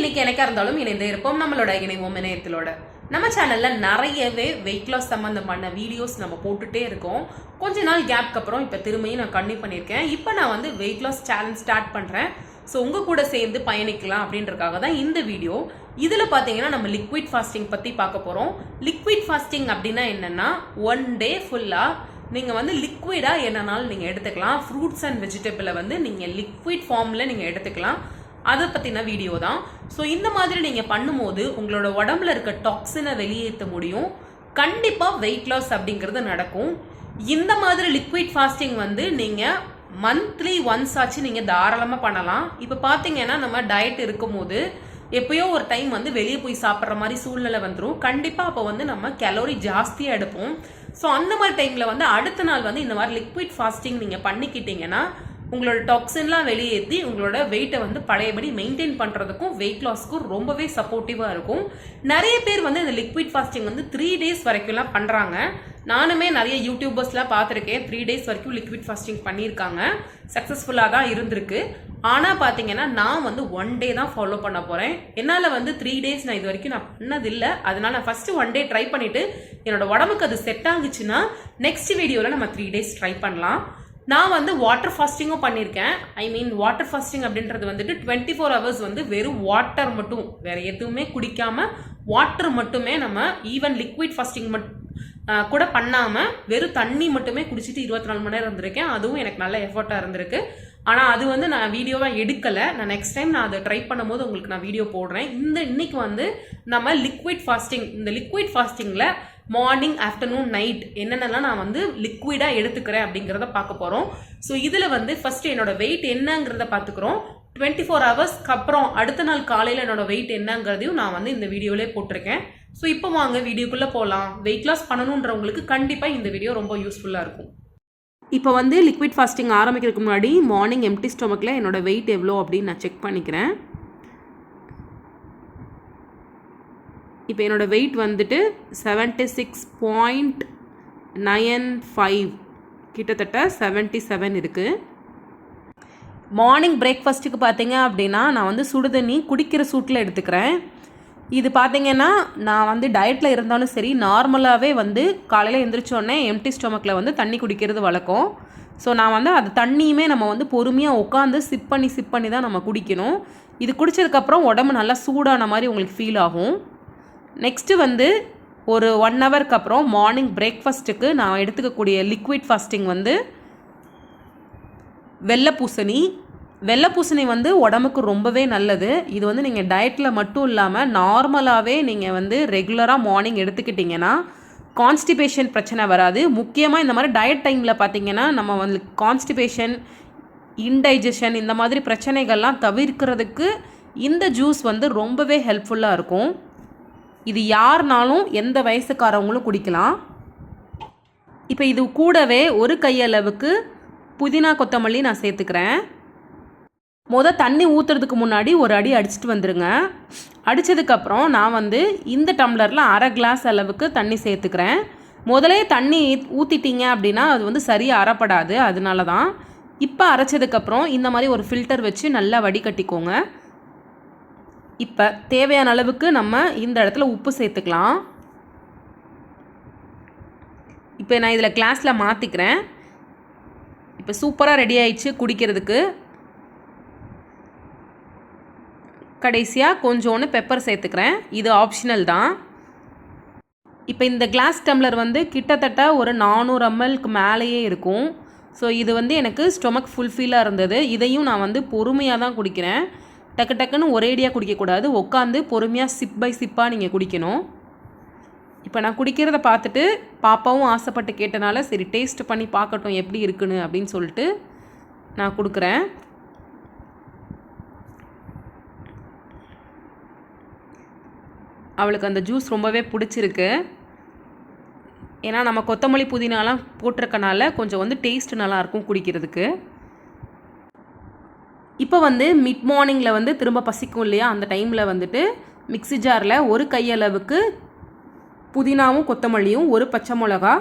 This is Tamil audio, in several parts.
இன்னைக்கு எனக்கா இருந்தாலும் இணைந்து இருப்போம். நம்மளோட இணைவோம் இணையத்திலோட. நம்ம சேனல்ல நிறையவே வெயிட் லாஸ் சம்பந்தமான வீடியோஸ் நம்ம போட்டுட்டே இருக்கோம். கொஞ்ச நாள் கேப்க்கு அப்புறம் இப்போ திரும்பியும் நான் கண்ணி பண்ணியிருக்கேன். இப்போ நான் வந்து வெயிட் லாஸ் சேலஞ்ச் ஸ்டார்ட் பண்ணுறேன் ஸோ உங்கள் கூட சேர்ந்து பயணிக்கலாம் அப்படின்றதுக்காக தான் இந்த வீடியோ இதில் பார்த்தீங்கன்னா நம்ம லிக்விட் ஃபாஸ்டிங் பற்றி பார்க்க போகிறோம் லிக்விட் ஃபாஸ்டிங் அப்படின்னா என்னென்னா ஒன் டே ஃபுல்லாக நீங்கள் வந்து லிக்விடாக என்னன்னாலும் நீங்கள் எடுத்துக்கலாம். ஃப்ரூட்ஸ் அண்ட் வெஜிடபிளை வந்து நீங்கள் லிக்விட் ஃபார்மில் நீங்கள் எடுத்துக்கலாம். அதை பற்றின வீடியோ தான். ஸோ இந்த மாதிரி நீங்கள் பண்ணும்போது உங்களோட உடம்புல இருக்க டாக்ஸினை வெளியேற்ற முடியும். கண்டிப்பாக வெயிட் லாஸ் அப்படிங்கிறது நடக்கும். இந்த மாதிரி லிக்விட் ஃபாஸ்டிங் வந்து நீங்கள் மந்த்லி ஒன்ஸ் ஆச்சு நீங்கள் தாராளமாக பண்ணலாம். இப்போ பார்த்தீங்கன்னா நம்ம டயட் இருக்கும்போது எப்பயோ ஒரு டைம் வந்து வெளியே போய் சாப்பிட்ற மாதிரி சூழ்நிலை வந்துடும் கண்டிப்பாக அப்போ வந்து நம்ம கலோரி ஜாஸ்தியாக எடுப்போம். ஸோ அந்த மாதிரி டைமில் வந்து அடுத்த நாள் வந்து இந்த மாதிரி லிக்விட் ஃபாஸ்டிங் நீங்கள் பண்ணிக்கிட்டீங்கன்னா உங்களோட டாக்ஸின்லாம் வெளியேற்றி உங்களோட வெயிட்டை வந்து பழையபடி மெயின்டைன் பண்ணுறதுக்கும் வெயிட் லாஸ்க்கும் ரொம்பவே சப்போர்ட்டிவாக இருக்கும். நிறைய பேர் வந்து இந்த லிக்விட் ஃபாஸ்டிங் வந்து த்ரீ டேஸ் வரைக்கும்லாம் பண்ணுறாங்க நானுமே நிறைய யூடியூபர்ஸ்லாம் பார்த்துருக்கேன். த்ரீ டேஸ் வரைக்கும் லிக்விட் ஃபாஸ்டிங் பண்ணியிருக்காங்க. சக்ஸஸ்ஃபுல்லாக தான் இருந்திருக்கு. ஆனால் பார்த்தீங்கன்னா நான் வந்து ஒன் டே தான் ஃபாலோ பண்ண போகிறேன் என்னால் வந்து த்ரீ டேஸ் நான் இது வரைக்கும் நான் பண்ணதில்லை. அதனால் நான் ஃபஸ்ட்டு ஒன் டே ட்ரை பண்ணிவிட்டு என்னோட உடம்புக்கு அது செட் ஆகுச்சுன்னா நெக்ஸ்ட் வீடியோவில் நம்ம த்ரீ டேஸ் ட்ரை பண்ணலாம். நான் வந்து வாட்டர் ஃபாஸ்டிங்கும் பண்ணியிருக்கேன் ஐ மீன் வாட்டர் ஃபாஸ்டிங் அப்படின்றது வந்துட்டு டுவெண்ட்டி ஃபோர் ஹவர்ஸ் வந்து வெறும் வாட்டர் மட்டும். வேற எதுவுமே குடிக்காம வாட்டர் மட்டுமே நம்ம ஈவன் லிக்விட் ஃபாஸ்டிங் மட்டும் கூட பண்ணாமல் வெறும் தண்ணி மட்டுமே குடிச்சிட்டு இருபத்தி நாலு மணி நேரம் இருந்திருக்கேன். அதுவும் எனக்கு நல்ல எஃபர்ட்டாக இருந்திருக்கு. ஆனால் அது வந்து நான் வீடியோவாக எடுக்கலை. நான் நெக்ஸ்ட் டைம் நான் அதை ட்ரை பண்ணும்போது உங்களுக்கு நான் வீடியோ போடுறேன். இந்த இன்னைக்கு வந்து நம்ம லிக்விட் ஃபாஸ்டிங் இந்த லிக்விட் ஃபாஸ்டிங்கில் மார்னிங் ஆஃப்டர்நூன் நைட் என்னென்னலாம் நான் வந்து லிக்விடாக எடுத்துக்கிறேன் அப்படிங்கிறத பார்க்க போகிறோம் ஸோ இதில் வந்து ஃபஸ்ட்டு என்னோட வெயிட் என்னங்கிறத பார்த்துக்குறோம். டுவெண்ட்டி ஃபோர் ஹவர்ஸ்க்கு அப்புறம் அடுத்த நாள் காலையில் என்னோட வெயிட் என்னங்கிறதையும் நான் வந்து இந்த வீடியோவிலே போட்டிருக்கேன். ஸோ இப்போ வாங்க வீடியோக்குள்ளே போகலாம் வெயிட் லாஸ் பண்ணணுன்றவங்களுக்கு கண்டிப்பாக இந்த வீடியோ ரொம்ப யூஸ்ஃபுல்லாக இருக்கும். இப்போ வந்து லிக்விட் ஃபாஸ்டிங் ஆரம்பிக்கிறதுக்கு முன்னாடி மார்னிங் எம்டி ஸ்டொமக்கில் என்னோட வெயிட் எவ்வளோ அப்படின்னு நான் செக் பண்ணிக்கிறேன். இப்போ என்னோடய வெயிட் வந்துட்டு seventy six point nine five கிட்டத்தட்ட செவன்ட்டி செவன் இருக்குது மார்னிங் பிரேக்ஃபாஸ்ட்டுக்கு பார்த்தீங்க அப்படின்னா நான் வந்து சுடுதண்ணி குடிக்கிற சூட்டில் எடுத்துக்கிறேன். இது பார்த்தீங்கன்னா நான் வந்து டயட்டில் இருந்தாலும் சரி நார்மலாகவே வந்து காலையில் எழுந்திரிச்சோடனே எம்டி ஸ்டொமக்கில் வந்து தண்ணி குடிக்கிறது வழக்கம். ஸோ நான் வந்து அது தண்ணியுமே நம்ம வந்து பொறுமையாக உட்காந்து சிப் பண்ணி சிப் பண்ணி தான் நம்ம குடிக்கணும். இது குடித்ததுக்கப்புறம் உடம்பு நல்லா சூடான மாதிரி உங்களுக்கு ஃபீல் ஆகும். நெக்ஸ்ட்டு வந்து ஒரு ஒன் ஹவருக்கு அப்புறம் மார்னிங் பிரேக்ஃபாஸ்ட்டுக்கு நான் எடுத்துக்கக்கூடிய லிக்விட் ஃபாஸ்டிங் வந்து வெள்ளை பூசணி. வெள்ளை பூசணி வந்து உடம்புக்கு ரொம்பவே நல்லது. இது வந்து நீங்கள் டயட்டில் மட்டும் இல்லாமல் நார்மலாகவே நீங்கள் வந்து ரெகுலராக மார்னிங் எடுத்துக்கிட்டிங்கன்னா கான்ஸ்டிபேஷன் பிரச்சனை வராது. முக்கியமாக இந்த மாதிரி டயட் டைமில் பார்த்திங்கன்னா நம்ம வந்து கான்ஸ்டிபேஷன் இன்டைஜஷன் இந்த மாதிரி பிரச்சனைகள்லாம் தவிர்க்கிறதுக்கு இந்த ஜூஸ் வந்து ரொம்பவே ஹெல்ப்ஃபுல்லாக இருக்கும். இது யாருனாலும் எந்த வயசுக்காரவங்களும் குடிக்கலாம். இப்போ இது கூடவே ஒரு கையளவுக்கு புதினா கொத்தமல்லி நான் சேர்த்துக்கிறேன். முத தண்ணி ஊற்றுறதுக்கு முன்னாடி ஒரு அடி அடிச்சுட்டு வந்துடுங்க அடித்ததுக்கப்புறம் நான் வந்து இந்த டம்ளரில் அரை கிளாஸ் அளவுக்கு தண்ணி சேர்த்துக்கிறேன். முதலே தண்ணி ஊற்றிட்டீங்க அப்படின்னா அது வந்து சரியாக அறப்படாது அதனால தான் இப்போ அரைச்சதுக்கப்புறம் இந்த மாதிரி ஒரு ஃபில்டர் வச்சு நல்லா வடிகட்டிக்கோங்க. இப்போ தேவையான அளவுக்கு நம்ம இந்த இடத்துல உப்பு சேர்த்துக்கலாம். இப்போ நான் இதில் கிளாஸில் மாற்றிக்கிறேன் இப்போ சூப்பராக ரெடி ஆயிடுச்சு குடிக்கிறதுக்கு. கடைசியாக கொஞ்சோன்னு பெப்பர் சேர்த்துக்கிறேன். இது ஆப்ஷனல் தான். இப்போ இந்த கிளாஸ் டம்ளர் வந்து கிட்டத்தட்ட ஒரு நானூறு எம்எல்க்கு மேலேயே இருக்கும். ஸோ இது வந்து எனக்கு ஸ்டொமக் ஃபுல்ஃபில்லாக இருந்தது. இதையும் நான் வந்து பொறுமையாக தான் குடிக்கிறேன். டக்கு டக்குன்னு ஒரேடியாக குடிக்கக்கூடாது. உட்காந்து பொறுமையாக சிப் பை சிப்பாக நீங்கள் குடிக்கணும். இப்போ நான் குடிக்கிறத பார்த்துட்டு பாப்பாவும் ஆசைப்பட்டு கேட்டனால சரி டேஸ்ட் பண்ணி பார்க்கட்டும் எப்படி இருக்குன்னு அப்படின்னு சொல்லிட்டு நான் கொடுக்குறேன். அவளுக்கு அந்த ஜூஸ் ரொம்பவே பிடிச்சிருக்கு. ஏன்னா நம்ம கொத்தமல்லி புதினாலாம் போட்டிருக்கனால கொஞ்சம் வந்து டேஸ்ட் நல்லாயிருக்கும் குடிக்கிறதுக்கு. இப்போ வந்து மிட் மார்னிங்கில் வந்து திரும்ப பசிக்கும் இல்லையா? அந்த டைமில் வந்துட்டு மிக்ஸி ஜாரில் ஒரு கையளவுக்கு புதினாவும் கொத்தமல்லியும் ஒரு பச்சை மிளகா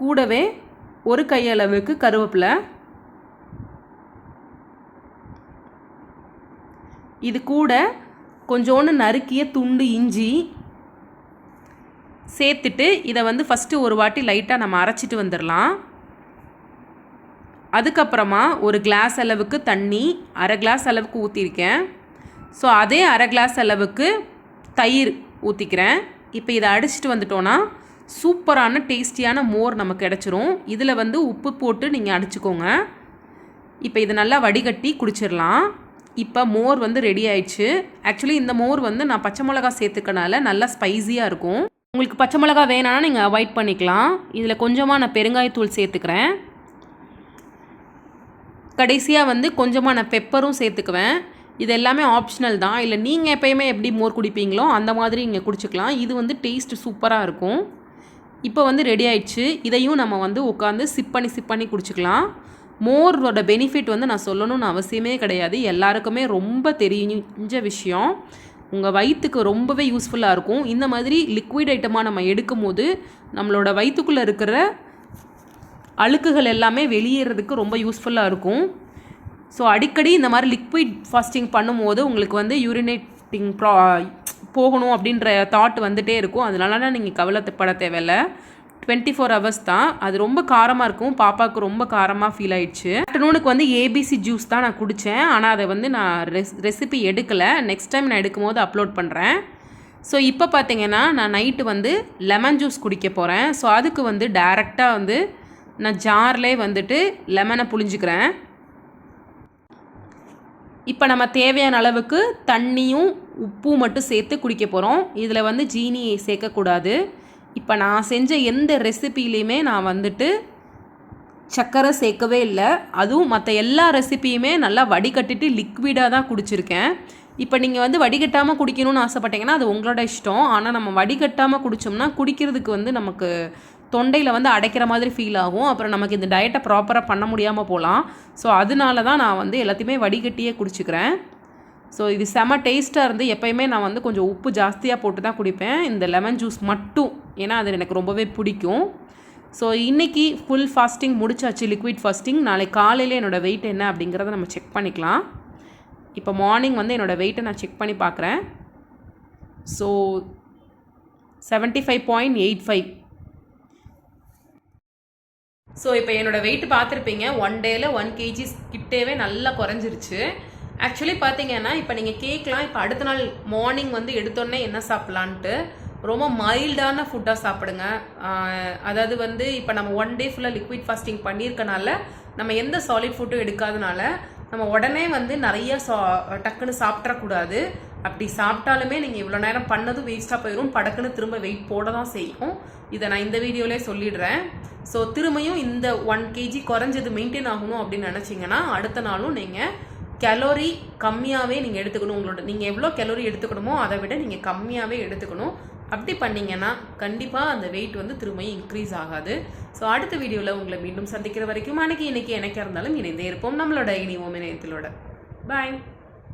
கூடவே ஒரு கையளவுக்கு கருவேப்பிலை. இது கூட கொஞ்சோண்டு நறுக்கிய துண்டு இஞ்சி சேர்த்துட்டு இதை வந்து ஃபஸ்ட்டு ஒரு வாட்டி லைட்டாக நம்ம அரைச்சிட்டு வந்துடலாம் அதுக்கப்புறமா ஒரு கிளாஸ் அளவுக்கு தண்ணி அரை கிளாஸ் அளவுக்கு ஊற்றிருக்கேன் ஸோ அதே அரை கிளாஸ் அளவுக்கு தயிர் ஊற்றிக்கிறேன் இப்போ இதை அடிச்சிட்டு வந்துட்டோன்னா சூப்பரான டேஸ்டியான மோர் நமக்கு கிடச்சிரும். இதில் வந்து உப்பு போட்டு நீங்கள் அடிச்சுக்கோங்க. இப்போ இதை நல்லா வடிகட்டி குடிச்சிடலாம். இப்போ மோர் வந்து ரெடி ஆயிடுச்சு. ஆக்சுவலி இந்த மோர் வந்து நான் பச்சை மிளகா சேர்த்துக்கனால நல்லா ஸ்பைஸியாக இருக்கும். உங்களுக்கு பச்சை மிளகா வேணான்னா நீங்கள் அவாய்ட் பண்ணிக்கலாம். இதில் கொஞ்சமாக நான் பெருங்காயத்தூள் சேர்த்துக்கிறேன். கடைசியாக வந்து கொஞ்சமாக நான் பெப்பரும் சேர்த்துக்குவேன். இது எல்லாமே ஆப்ஷனல் தான். இல்லை நீங்கள் எப்பயுமே எப்படி மோர் குடிப்பீங்களோ அந்த மாதிரி இங்கே குடிச்சிக்கலாம். இது வந்து டேஸ்ட் சூப்பராக இருக்கும். இப்போ வந்து ரெடி ஆயிடுச்சு. இதையும் நம்ம வந்து உட்காந்து சிப் பண்ணி சிப் பண்ணி குடிச்சிக்கலாம். மோரோட பெனிஃபிட் வந்து நான் சொல்லணும்னு அவசியமே கிடையாது. எல்லாருக்குமே ரொம்ப தெரிஞ்ச விஷயம். உங்கள் வயிற்றுக்கு ரொம்பவே யூஸ்ஃபுல்லாக இருக்கும். இந்த மாதிரி லிக்விட் ஐட்டமாக நம்ம எடுக்கும் போது நம்மளோட வயிற்றுக்குள்ளே இருக்கிற அழுக்குகள் எல்லாமே வெளியேறதுக்கு ரொம்ப யூஸ்ஃபுல்லாக இருக்கும். ஸோ அடிக்கடி இந்த மாதிரி லிக்விட் ஃபாஸ்டிங் பண்ணும்போது உங்களுக்கு வந்து யூரினேட்டிங் ப்ரா போகணும் அப்படின்ற தாட் வந்துகிட்டே இருக்கும். அதனால நீங்கள் கவலைப்பட தேவையில்ல. டுவெண்ட்டி ஃபோர் ஹவர்ஸ் தான். அது ரொம்ப காரமாக இருக்கும். பாப்பாவுக்கு ரொம்ப காரமாக ஃபீல் ஆயிடுச்சு. ஆஃப்டர்நூனுக்கு வந்து ஏபிசி ஜூஸ் தான் நான் குடித்தேன் ஆனால் அதை வந்து நான் ரெஸ் ரெசிபி எடுக்கலை. நெக்ஸ்ட் டைம் நான் எடுக்கும் போது அப்லோட் பண்ணுறேன் ஸோ இப்போ பார்த்தீங்கன்னா நான் நைட்டு வந்து லெமன் ஜூஸ் குடிக்க போகிறேன் ஸோ அதுக்கு வந்து டைரெக்டாக வந்து நான் ஜார்லேயே வந்துட்டு லெமனை புழிஞ்சிக்கிறேன். இப்போ நம்ம தேவையான அளவுக்கு தண்ணியும் உப்பும் மட்டும் சேர்த்து குடிக்க போகிறோம் இதில் வந்து ஜீனி சேர்க்கக்கூடாது இப்போ நான் செஞ்ச எந்த ரெசிப்பிலையுமே நான் வந்துட்டு சர்க்கரை சேர்க்கவே இல்லை. அதுவும் மற்ற எல்லா ரெசிபியுமே நல்லா வடிகட்டிட்டு லிக்விடாக தான் குடிச்சிருக்கேன். இப்போ நீங்கள் வந்து வடிகட்டாமல் குடிக்கணும்னு ஆசைப்பட்டீங்கன்னா அது உங்களோட இஷ்டம். ஆனால் நம்ம வடிகட்டாமல் குடித்தோம்னா குடிக்கிறதுக்கு வந்து நமக்கு தொண்டையில் வந்து அடைக்கிற மாதிரி ஃபீல் ஆகும். அப்புறம் நமக்கு இந்த டயட்டை ப்ராப்பராக பண்ண முடியாமல் போகலாம். ஸோ அதனால தான் நான் வந்து எல்லாத்தையுமே வடிகட்டியே குடிச்சிக்கிறேன். ஸோ இது செம டேஸ்ட்டாக இருந்து எப்போயுமே நான் வந்து கொஞ்சம் உப்பு ஜாஸ்தியாக போட்டு தான் குடிப்பேன். இந்த லெமன் ஜூஸ் மட்டும் ஏன்னா அது எனக்கு ரொம்பவே பிடிக்கும். ஸோ இன்றைக்கி ஃபுல் ஃபாஸ்டிங் முடிச்சாச்சு லிக்விட் ஃபாஸ்டிங் நாளைக்கு காலையில் என்னோடய வெயிட் என்ன அப்படிங்கிறத நம்ம செக் பண்ணிக்கலாம். இப்போ மார்னிங் வந்து என்னோடய வெயிட்டை நான் செக் பண்ணி பார்க்குறேன். So seventy five point eight five so இப்போ என்னோட வெயிட் பார்த்துருப்பீங்க. ஒன் டேயில் ஒன் கேஜிஸ் கிட்டேவே நல்லா குறைஞ்சிருச்சு. ஆக்சுவலி பார்த்தீங்கன்னா இப்போ நீங்கள் கேட்கலாம் இப்போ அடுத்த நாள் மார்னிங் வந்து எடுத்தோடனே என்ன சாப்பிட்லான்ட்டு ரொம்ப மைல்டான ஃபுட்டாக சாப்பிடுங்க. அதாவது வந்து இப்போ நம்ம ஒன் டே ஃபுல்லாக லிக்விட் ஃபாஸ்டிங் பண்ணியிருக்கனால நம்ம எந்த சாலிட் ஃபுட்டும் எடுக்காதனால நம்ம உடனே வந்து நிறைய சா டக்குன்னு சாப்பிட்றக்கூடாது அப்படி சாப்பிட்டாலுமே நீங்கள் இவ்வளோ நேரம் பண்ணதும் வேஸ்ட்டாக போயிடும் படக்குன்னு திரும்ப வெயிட் போட தான் செய்யும். இதை நான் இந்த வீடியோலே சொல்லிடுறேன். ஸோ திரும்பியும் இந்த ஒன் கேஜி குறைஞ்சது மெயின்டைன் ஆகணும் அப்படின்னு நினச்சிங்கன்னா அடுத்த நாளும் நீங்கள் கலோரி கம்மியாகவே நீங்கள் எடுத்துக்கணும். உங்களோட நீங்கள் எவ்வளோ கலோரி எடுத்துக்கணுமோ அதை விட நீங்கள் கம்மியாகவே எடுத்துக்கணும். அப்படி பண்ணீங்கன்னா கண்டிப்பாக அந்த வெயிட் வந்து திரும்பியும் இன்க்ரீஸ் ஆகாது. ஸோ அடுத்த வீடியோவில் உங்களை மீண்டும் சந்திக்கிற வரைக்கும் அன்றைக்கி இன்னைக்கு எனக்கே இருந்தாலும் இணைந்தே இருப்போம். நம்மளோட இனி ஓமினயத்திலோட பாய்